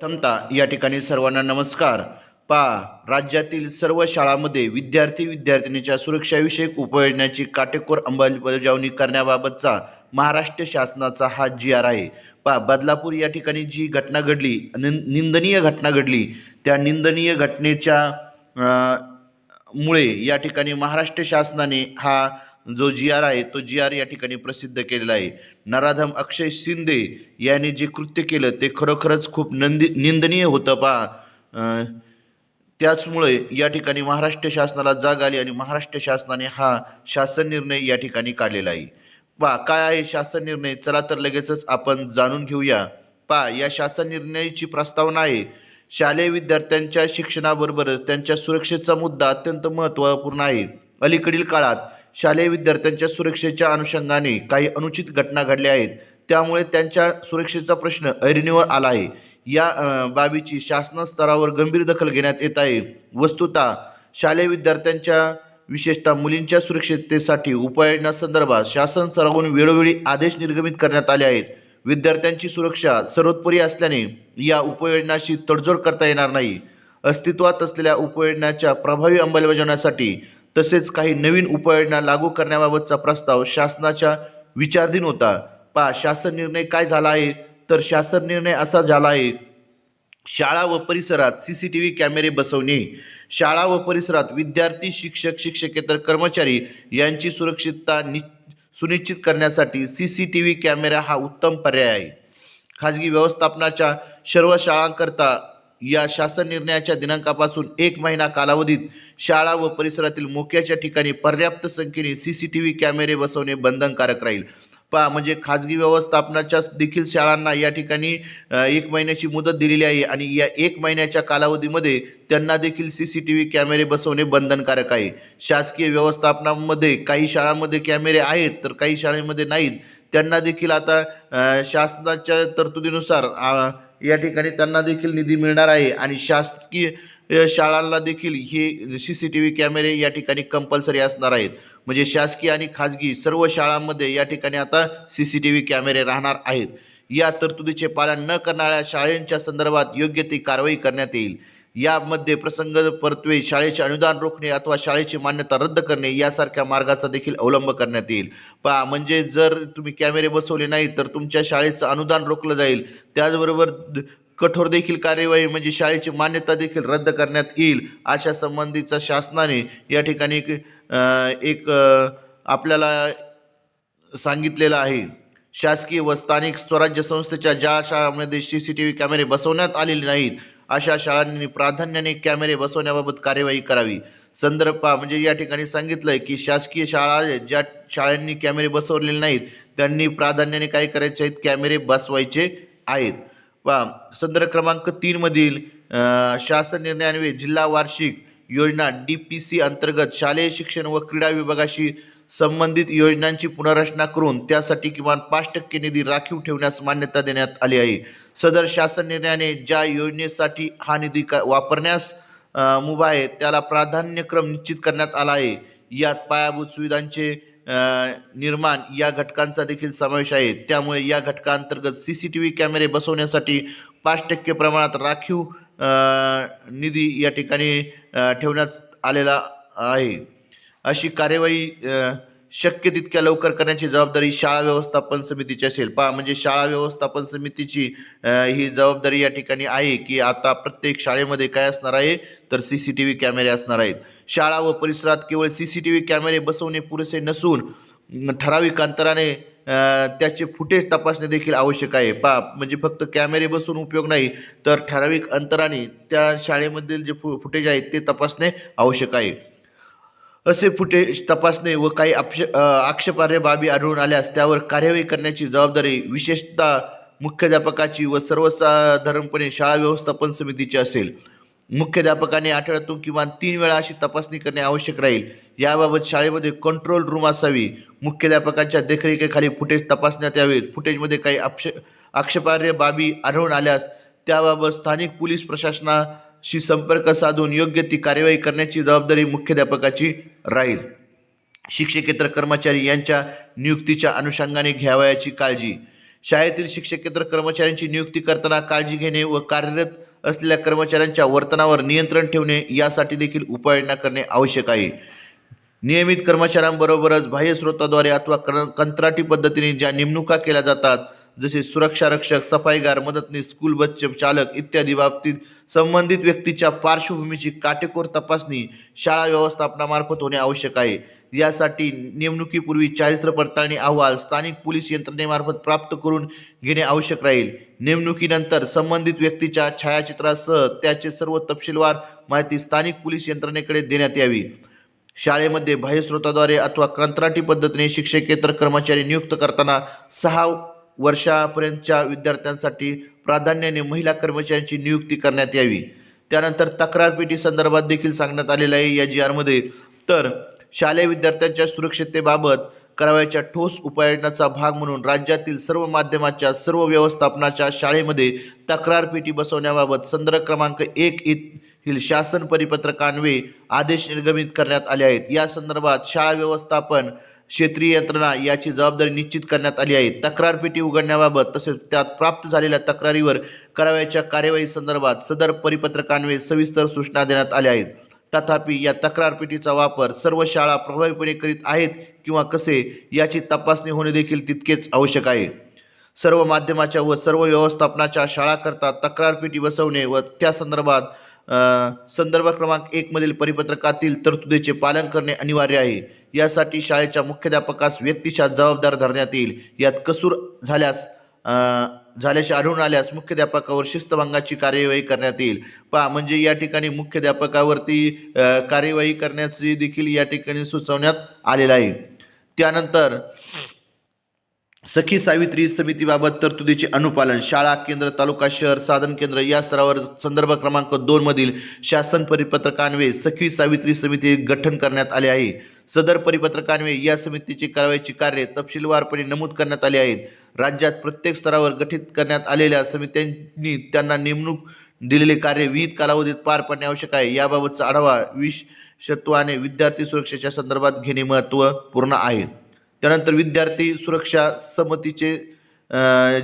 प्रथमतः या ठिकाणी सर्वांना नमस्कार. पा राज्यातील सर्व शाळांमध्ये विद्यार्थी विद्यार्थिनीच्या सुरक्षाविषयक उपाययोजनांची काटेकोर अंमलबजावणी करण्याबाबतचा महाराष्ट्र शासनाचा हा जी आर आहे. पा बदलापूर या ठिकाणी जी घटना घडली निं निंदनीय घटना घडली त्या निंदनीय घटनेच्या मुळे या ठिकाणी महाराष्ट्र शासनाने हा जो जी आर आहे तो जी आर या ठिकाणी प्रसिद्ध केलेला आहे. नराधम अक्षय शिंदे याने जे कृत्य केलं ते खरोखरच खूप नंदी निंदनीय होतं पा त्याचमुळे या ठिकाणी महाराष्ट्र शासनाला जाग आली आणि महाराष्ट्र शासनाने हा शासन निर्णय या ठिकाणी काढलेला आहे. पा काय आहे शासन निर्णय? चला तर लगेचच आपण जाणून घेऊया. पा या शासन निर्णयाची प्रस्तावना आहे. शालेय विद्यार्थ्यांच्या शिक्षणाबरोबरच त्यांच्या सुरक्षेचा मुद्दा अत्यंत महत्त्वपूर्ण आहे. अलीकडील काळात शालेय विद्यार्थ्यांच्या सुरक्षेच्या अनुषंगाने काही अनुचित घटना घडल्या आहेत. त्यामुळे त्यांच्या सुरक्षेचा प्रश्न ऐरणीवर आला आहे. या बाबीची शासन स्तरावर गंभीर दखल घेण्यात येत आहे. वस्तुतः शालेय विद्यार्थ्यांच्या विशेषतः मुलींच्या सुरक्षिततेसाठी उपाययोजनासंदर्भात शासन स्तरावरून वेळोवेळी आदेश निर्गमित करण्यात आले आहेत. विद्यार्थ्यांची सुरक्षा सर्वोत्परी असल्याने या उपाययोजनाशी तडजोड करता येणार नाही. अस्तित्वात असलेल्या उपाययोजनाच्या प्रभावी अंमलबजावण्यासाठी तसेच काही नवीन उपाययोजना लागू करण्याबाबतचा प्रस्ताव शासनाच्या विचारधीन होता. पा शासन निर्णय काय झाला आहे? तर शासन निर्णय असा झाला आहे. शाळा व परिसरात सी सी टी व्ही कॅमेरे बसवणे. शाळा व परिसरात विद्यार्थी शिक्षक शिक्षकेतर कर्मचारी यांची सुरक्षितता नि सुनिश्चित करण्यासाठी C C T V camera हा उत्तम पर्याय आहे. खाजगी व्यवस्थापनाच्या सर्व शाळांकरता या शासन निर्णयाच्या दिनांकापासून एक महिना कालावधीत शाळा व परिसरातील मोक्याच्या ठिकाणी पर्याप्त संख्येने सी सी टी व्ही कॅमेरे बसवणे बंधनकारक राहील. पहा म्हणजे खाजगी व्यवस्थापनाच्या देखील शाळांना या ठिकाणी एक महिन्याची मुदत दिलेली आहे आणि या एक महिन्याच्या कालावधीमध्ये त्यांना देखील सी सी टी व्ही कॅमेरे बसवणे बंधनकारक आहे. शासकीय व्यवस्थापनामध्ये काही शाळांमध्ये कॅमेरे आहेत तर काही शाळेमध्ये नाहीत. त्यांना देखील आता शासनाच्या तरतुदीनुसार या ठिकाणी त्यांना देखील निधी मिळणार आहे. आणि शासकीय शाळांना देखील हे सी सी टी व्ही कॅमेरे या ठिकाणी कंपल्सरी असणार आहेत. म्हणजे शासकीय आणि खाजगी सर्व शाळांमध्ये या ठिकाणी आता सी सी टी व्ही कॅमेरे राहणार आहेत. या तरतुदीचे पालन न करणाऱ्या शाळेंच्या संदर्भात योग्य ती कारवाई करण्यात येईल. यामध्ये प्रसंग परत्वे शाळेचे अनुदान रोखणे अथवा शाळेची मान्यता रद्द करणे यासारख्या मार्गाचा देखील अवलंब करण्यात येईल. पा म्हणजे जर तुम्ही कॅमेरे बसवले नाही तर तुमच्या शाळेचं अनुदान रोखलं जाईल. त्याचबरोबर कठोर देखील कार्यवाही म्हणजे शाळेची मान्यता देखील रद्द करण्यात येईल अशा संबंधीचा शासनाने या ठिकाणी एक, एक आपल्याला सांगितलेलं आहे. शासकीय व स्थानिक स्वराज्य संस्थेच्या ज्या शाळांमध्ये सी सी टी व्ही कॅमेरे बसवण्यात आलेले नाहीत अशा शाळांनी प्राधान्याने कॅमेरे बसवण्याबाबत कार्यवाही करावी. संदर्भ म्हणजे या ठिकाणी सांगितलं आहे की शासकीय शाळा ज्या शाळांनी कॅमेरे बसवलेले नाहीत त्यांनी प्राधान्याने काय करायचे आहेत? कॅमेरे बसवायचे आहेत. पहा संदर्भ क्रमांक तीनमधील शासन निर्णयान्वये जिल्हा वार्षिक योजना डी पी सी अंतर्गत शालेय शिक्षण व क्रीडा विभागाशी संबंधित योजनांची पुनर्रचना करून त्यासाठी किमान पाच टक्के निधी राखीव ठेवण्यास मान्यता देण्यात आली आहे. सदर शासन निर्णयाने ज्या योजनेसाठी हा निधी का वापरण्यास मुभा आहे त्याला प्राधान्यक्रम निश्चित करण्यात आला आहे. यात पायाभूत सुविधांचे निर्माण या घटकांचा देखील समावेश आहे. त्यामुळे या घटकांतर्गत सी सी टी व्ही कॅमेरे बसवण्यासाठी पाच टक्के प्रमाणात राखीव निधी या ठिकाणी ठेवण्यात आलेला आहे. अशी कार्यवाही शक्य तितक्या लवकर करण्याची जबाबदारी शाळा व्यवस्थापन समितीची असेल. पहा म्हणजे शाळा व्यवस्थापन समितीची ही जबाबदारी या ठिकाणी आहे की आता प्रत्येक शाळेमध्ये काय असणार आहे? तर सी सी टी व्ही कॅमेरे असणार आहेत. शाळा व परिसरात केवळ सी सी टी व्ही कॅमेरे बसवणे पुरेसे नसून ठराविक अंतराने त्याचे फुटेज तपासणे देखील आवश्यक आहे. पा म्हणजे फक्त कॅमेरे बसवून उपयोग नाही तर ठराविक अंतराने त्या शाळेमधील जे फु फुटेज आहेत ते तपासणे आवश्यक आहे. असे फुटेज तपासणे व काही आक्ष आक्षेपार्ह बाबी आढळून आल्यास त्यावर कार्यवाही करण्याची जबाबदारी विशेषतः मुख्याध्यापकाची व सर्वसाधारणपणे शाळा व्यवस्थापन समितीची असेल. मुख्याध्यापकाने आठवड्यातून किमान तीन वेळा अशी तपासणी करणे आवश्यक राहील. याबाबत शाळेमध्ये कंट्रोल रूम असावी. मुख्याध्यापकाच्या देखरेखीखाली फुटेज तपासण्यात यावेत फुटेजमध्ये काही अपश आक्षेपार्ह बाबी आढळून आल्यास त्याबाबत स्थानिक पोलीस प्रशासना शी संपर्क साधून योग्य ती कार्यवाही करण्याची जबाबदारी मुख्याध्यापकाची राहील. शिक्षकेतर कर्मचारी यांच्या नियुक्तीच्या अनुषंगाने घ्यावयाची काळजी. शाळेतील शिक्षकेतर कर्मचाऱ्यांची नियुक्ती करताना काळजी घेणे व कार्यरत असलेल्या कर्मचाऱ्यांच्या वर्तनावर नियंत्रण ठेवणे यासाठी देखील उपाययोजना करणे आवश्यक आहे. नियमित कर्मचाऱ्यांबरोबरच बाह्य स्रोताद्वारे अथवा कंत्राटी पद्धतीने ज्या नेमणुका केल्या जातात जसे सुरक्षा रक्षक सफाईगार मदतनीस स्कूल बसचे चालक इत्यादी बाबतीत संबंधित व्यक्तीच्या पार्श्वभूमीची काटेकोर तपासणी शाळा व्यवस्थापनामार्फत होणे आवश्यक आहे. यासाठी नेमणुकीपूर्वी चारित्र पडताळणी अहवाल स्थानिक पोलीस यंत्रणेमार्फत प्राप्त करून घेणे आवश्यक राहील. नेमणुकीनंतर संबंधित व्यक्तीच्या छायाचित्रासह त्याचे सर्व तपशीलवार माहिती स्थानिक पोलीस यंत्रणेकडे देण्यात यावी. शाळेमध्ये बाह्यस्रोताद्वारे अथवा कंत्राटी पद्धतीने शिक्षकेतर कर्मचारी नियुक्त करताना सहा वर्षापर्यंतच्या विद्यार्थ्यांसाठी प्राधान्याने महिला कर्मचाऱ्यांची नियुक्ती करण्यात यावी. त्यानंतर तक्रारपेटी संदर्भात देखील सांगण्यात आलेलं आहे. या जी आरमध्ये तर शालेय विद्यार्थ्यांच्या सुरक्षिततेबाबत करावयाच्या ठोस उपाययोजनाचा भाग म्हणून राज्यातील सर्व माध्यमाच्या सर्व व्यवस्थापनाच्या शाळेमध्ये तक्रारपेटी बसवण्याबाबत संदर्भ क्रमांक एक येथील शासन परिपत्रकान्वये आदेश निर्गमित करण्यात आले आहेत. या संदर्भात शाळा व्यवस्थापन क्षेत्रीय यंत्रणा याची जबाबदारी निश्चित करण्यात आली आहे. तक्रारपेटी उघडण्याबाबत तसेच त्यात प्राप्त झालेल्या तक्रारीवर करावयाच्या कार्यवाही संदर्भात सदर परिपत्रकान्वये सविस्तर सूचना देण्यात आल्या आहेत. तथापि या तक्रारपेटीचा वापर सर्व शाळा प्रभावीपणे करीत आहेत किंवा कसे याची तपासणी होणे देखील तितकेच आवश्यक आहे. सर्व माध्यमाच्या व सर्व व्यवस्थापनाच्या शाळाकरता तक्रारपेटी बसवणे व त्या संदर्भात संदर्भ क्रमांक एकमधील परिपत्रकातील तरतुदीचे पालन करणे अनिवार्य आहे. यासाठी शाळेच्या मुख्याध्यापकास व्यक्तिशः जबाबदार धरण्यात येईल. यात कसूर झाल्यास झाल्याचे आढळून आल्यास मुख्याध्यापकावर शिस्तभंगाची कार्यवाही करण्यात येईल. पहा म्हणजे या ठिकाणी मुख्याध्यापकावरती कार्यवाही करण्याची देखील या ठिकाणी सुचवण्यात आलेलं आहे. त्यानंतर सखी सावित्री समितीबाबत तरतुदीचे अनुपालन. शाळा केंद्र तालुका शहर साधन केंद्र या स्तरावर संदर्भ क्रमांक दोन मधील शासन परिपत्रकान्वये सखी सावित्री समिती गठन करण्यात आले आहे. सदर परिपत्रकान्वये या समितीची कारवाईची कार्ये तपशीलवारपणे नमूद करण्यात आली आहेत. राज्यात प्रत्येक स्तरावर गठीत करण्यात आलेल्या समित्यांनी त्यांना नेमणूक दिलेले कार्य विहित कालावधीत पार पाडणे आवश्यक आहे. याबाबतचा आढावा विशत्वाने विद्यार्थी सुरक्षेच्या संदर्भात घेणे महत्त्वपूर्ण आहे. त्यानंतर विद्यार्थी सुरक्षा समितीचे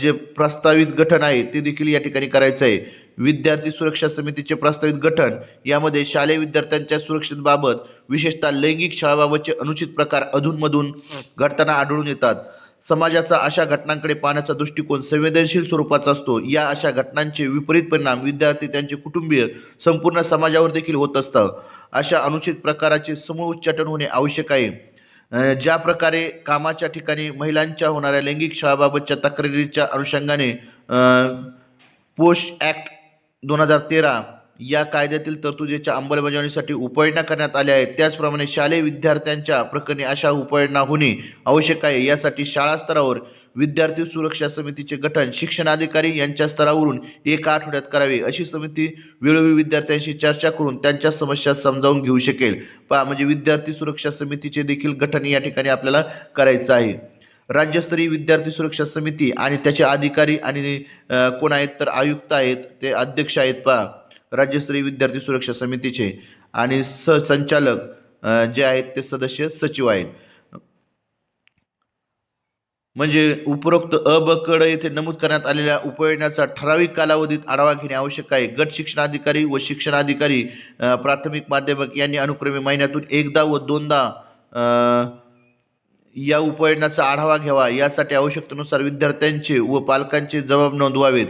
जे प्रस्तावित गठन आहे ते देखील या ठिकाणी करायचं आहे. विद्यार्थी सुरक्षा समितीचे प्रस्तावित गठन यामध्ये शालेय विद्यार्थ्यांच्या सुरक्षेबाबत विशेषतः लैंगिक छळाबाबतचे अनुचित प्रकार अधूनमधून घडताना आढळून येतात. समाजाचा अशा घटनांकडे पाहण्याचा दृष्टिकोन संवेदनशील स्वरूपाचा असतो. या अशा घटनांचे विपरीत परिणाम विद्यार्थी त्यांचे कुटुंबीय संपूर्ण समाजावर देखील होत असतं अशा अनुचित प्रकाराचे समूळ उच्चाटन होणे आवश्यक आहे. ज्या प्रकारे कामाच्या ठिकाणी महिलांच्या होणाऱ्या लैंगिक छळाबाबतच्या तक्रारीच्या अनुषंगाने अ, पोश ॲक्ट दोन हजार तेरा या कायद्यातील तरतुदीच्या अंमलबजावणीसाठी उपाययोजना करण्यात आल्या आहेत. त्याचप्रमाणे शालेय विद्यार्थ्यांच्या प्रकरणी अशा उपाययोजना होणे आवश्यक आहे. यासाठी शाळा स्तरावर विद्यार्थी सुरक्षा समितीचे गठन शिक्षणाधिकारी यांच्या स्तरावरून एका आठवड्यात करावे अशी समिती वेळोवेळी विद्यार्थ्यांशी चर्चा करून त्यांच्या समस्या समजावून घेऊ शकेल. पहा म्हणजे विद्यार्थी सुरक्षा समितीचे देखील गठन या ठिकाणी आपल्याला करायचं आहे. राज्यस्तरीय विद्यार्थी सुरक्षा समिती आणि त्याचे अधिकारी आणि कोण आहेत तर आयुक्त आहेत ते अध्यक्ष आहेत पहा. राज्यस्तरीय विद्यार्थी सुरक्षा समितीचे आणि सहसंचालक जे आहेत ते सदस्य सचिव आहेत. म्हणजे उपरोक्त अबकड येथे नमूद करण्यात आलेल्या उपयोजनाचा ठराविक कालावधीत आढावा घेणे आवश्यक आहे. गट शिक्षणाधिकारी व शिक्षणाधिकारी प्राथमिक माध्यमिक यांनी अनुक्रमे महिन्यातून एकदा व दोनदा या उपाययोजनाचा आढावा घ्यावा. यासाठी आवश्यकतेनुसार विद्यार्थ्यांचे व पालकांचे जबाब नोंदवावेत.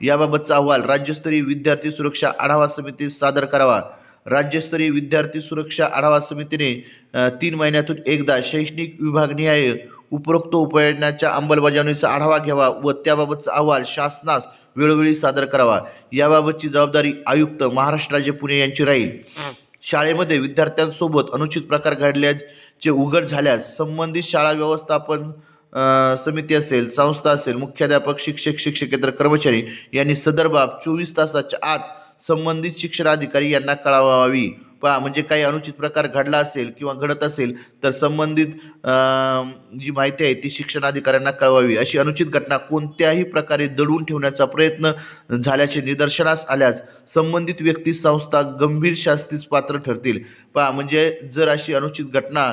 याबाबतचा अहवाल राज्यस्तरीय विद्यार्थी सुरक्षा आढावा समितीस सादर करावा. राज्यस्तरीय विद्यार्थी सुरक्षा आढावा समितीने तीन महिन्यातून एकदा शैक्षणिक विभागनिहाय उपरोक्त उपाययोजनाच्या अंमलबजावणीचा आढावा घ्यावा व त्याबाबतचा अहवाल शासनास वेळोवेळी सादर करावा. याबाबतची जबाबदारी आयुक्त महाराष्ट्र राज्य पुणे यांची राहील. शाळेमध्ये विद्यार्थ्यांसोबत अनुचित प्रकार घडल्याचे उघड झाल्यास संबंधित शाळा व्यवस्थापन समिती असेल संस्था असेल मुख्याध्यापक शिक्षक शिक्षकेतर कर्मचारी यांनी सदर बाब चोवीस तासाच्या आत संबंधित शिक्षणाधिकारी यांना कळवावी. पा म्हणजे काही अनुचित प्रकार घडला असेल किंवा घडत असेल तर संबंधित जी माहिती आहे ती शिक्षणाधिकाऱ्यांना कळवावी. अशी अनुचित घटना कोणत्याही प्रकारे दडवून ठेवण्याचा प्रयत्न झाल्याचे निदर्शनास आल्यास संबंधित व्यक्ती संस्था गंभीर शास्तीस पात्र ठरतील. पहा म्हणजे जर अशी अनुचित घटना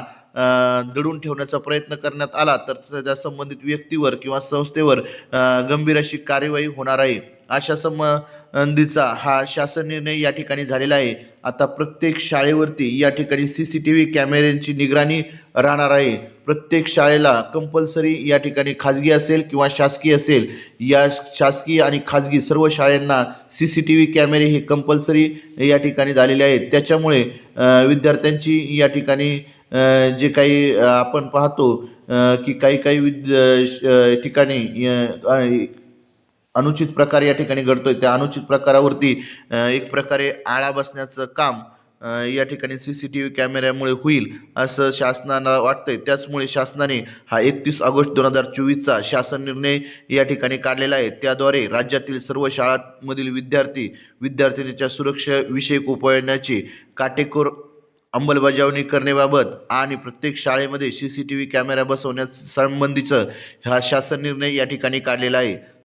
दडून ठेवण्याचा प्रयत्न करण्यात आला तर त्या संबंधित व्यक्तीवर किंवा संस्थेवर गंभीर अशी कार्यवाही होणार आहे. अशा संबंधीचा हा शासन निर्णय या ठिकाणी झालेला आहे. आता प्रत्येक शाळेवरती या ठिकाणी सी सी टी व्ही कॅमेऱ्यांची निगराणी राहणार आहे. प्रत्येक शाळेला कंपल्सरी या ठिकाणी खाजगी असेल किंवा शासकीय असेल या शासकीय आणि खाजगी सर्व शाळांना सी सी टी व्ही कॅमेरे हे कंपल्सरी या ठिकाणी झालेले आहेत. त्याच्यामुळे विद्यार्थ्यांची या ठिकाणी जे काही आपण पाहतो की काही काही विद श- ठिकाणी अनुचित प्रकार या ठिकाणी घडतोय. त्या अनुचित प्रकारावरती एक प्रकारे आळा बसण्याचं काम या ठिकाणी सी सी टी व्ही कॅमेऱ्यामुळे होईल असं शासनाला वाटतंय. त्याचमुळे शासनाने हा एकतीस ऑगस्ट दोन हजार चोवीसचा शासन निर्णय या ठिकाणी काढलेला आहे. त्याद्वारे राज्यातील सर्व शाळांमधील विद्यार्थी विद्यार्थिनीच्या सुरक्षाविषयक उपाययोजनाची काटेकोर अंमलबजावणी करण्याबाबत आणि प्रत्येक शाळेमध्ये C C T V camera बसवण्यासंबंधीचं हा शासन निर्णय या ठिकाणी काढलेला आहे.